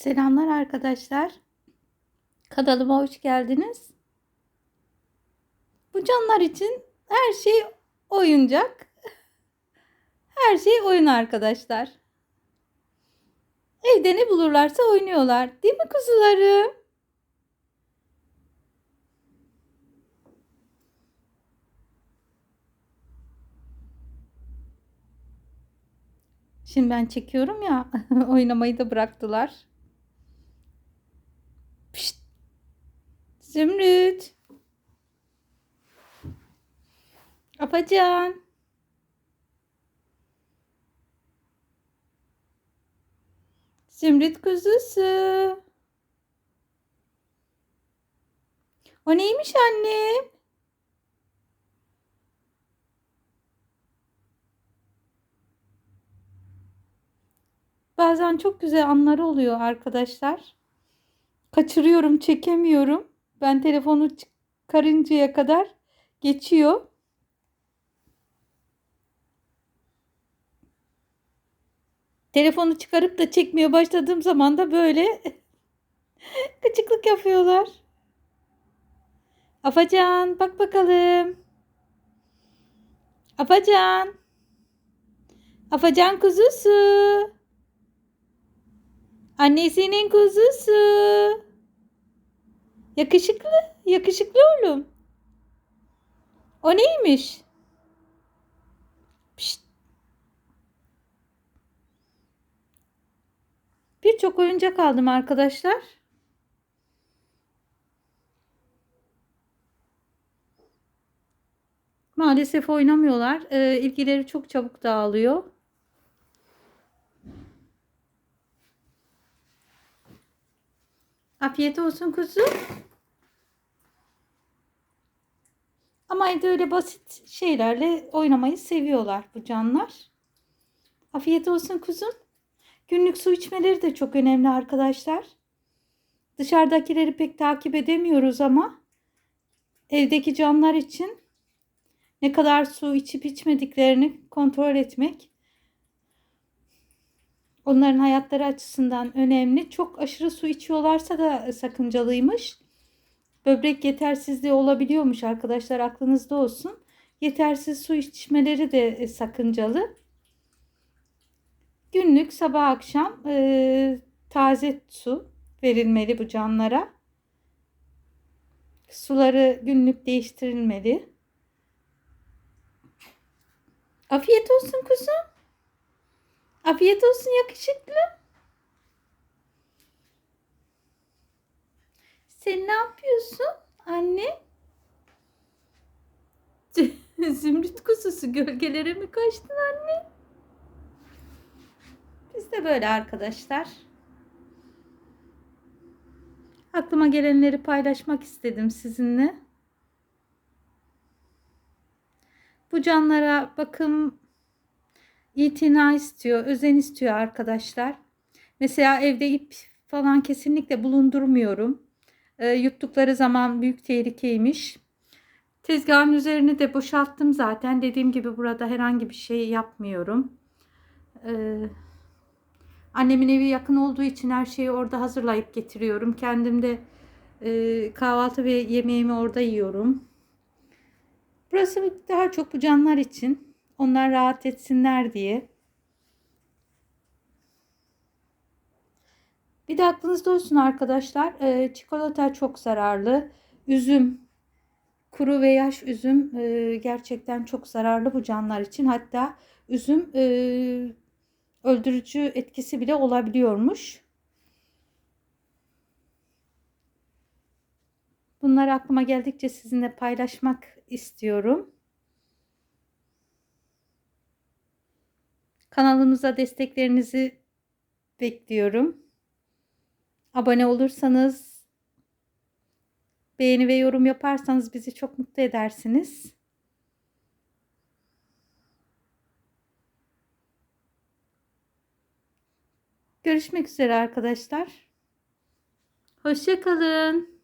Selamlar arkadaşlar. Kanalıma hoş geldiniz. Bu canlar için her şey oyuncak. Her şey oyun arkadaşlar. Evde ne bulurlarsa oynuyorlar. Değil mi kuzularım? Şimdi ben çekiyorum ya. oynamayı da bıraktılar. Zümrüt. Apacan. Zümrüt kuzusu. O neymiş annem? Bazen çok güzel anları oluyor arkadaşlar. Kaçırıyorum, çekemiyorum. Ben telefonu çıkarıncaya kadar geçiyor. Telefonu çıkarıp da çekmeye başladığım zaman da böyle gıcıklık yapıyorlar. Afacan bak bakalım. Afacan. Afacan kuzusu. Annesinin kuzusu. Yakışıklı, yakışıklı oğlum. O neymiş? Birçok oyuncak aldım arkadaşlar. Maalesef oynamıyorlar. Ee, ilgileri çok çabuk dağılıyor. Afiyet olsun kuzu. Ama evde öyle basit şeylerle oynamayı seviyorlar bu canlar. Afiyet olsun kuzum. Günlük su içmeleri de çok önemli arkadaşlar. Dışarıdakileri pek takip edemiyoruz ama evdeki canlar için ne kadar su içip içmediklerini kontrol etmek onların hayatları açısından önemli. Çok aşırı su içiyorlarsa da sakıncalıymış. Böbrek yetersizliği olabiliyormuş arkadaşlar aklınızda olsun. Yetersiz su içmeleri de sakıncalı. Günlük sabah akşam e, taze su verilmeli bu canlara. Suları günlük değiştirilmeli. Afiyet olsun kuzum. Afiyet olsun yakışıklı. Sen ne yapıyorsun anne? Zümrüt kuzusu gölgelere mi kaçtın anne? Biz de böyle arkadaşlar. Aklıma gelenleri paylaşmak istedim sizinle. Bu canlara bakım itina istiyor, özen istiyor arkadaşlar. Mesela evde ip falan kesinlikle bulundurmuyorum. E, yuttukları zaman büyük tehlikeymiş. Tezgahın üzerini de boşalttım zaten. Dediğim gibi burada herhangi bir şey yapmıyorum. Ee, annemin evi yakın olduğu için her şeyi orada hazırlayıp getiriyorum. Kendim de e, kahvaltı ve yemeğimi orada yiyorum. Burası daha çok bu canlar için. Onlar rahat etsinler diye. Bir de aklınızda olsun arkadaşlar. E, çikolata çok zararlı. Üzüm, kuru ve yaş üzüm e, gerçekten çok zararlı bu canlar için. Hatta üzüm e, öldürücü etkisi bile olabiliyormuş. Bunları aklıma geldikçe sizinle paylaşmak istiyorum. Kanalımıza desteklerinizi bekliyorum. Abone olursanız, beğeni ve yorum yaparsanız bizi çok mutlu edersiniz. Görüşmek üzere arkadaşlar. Hoşçakalın.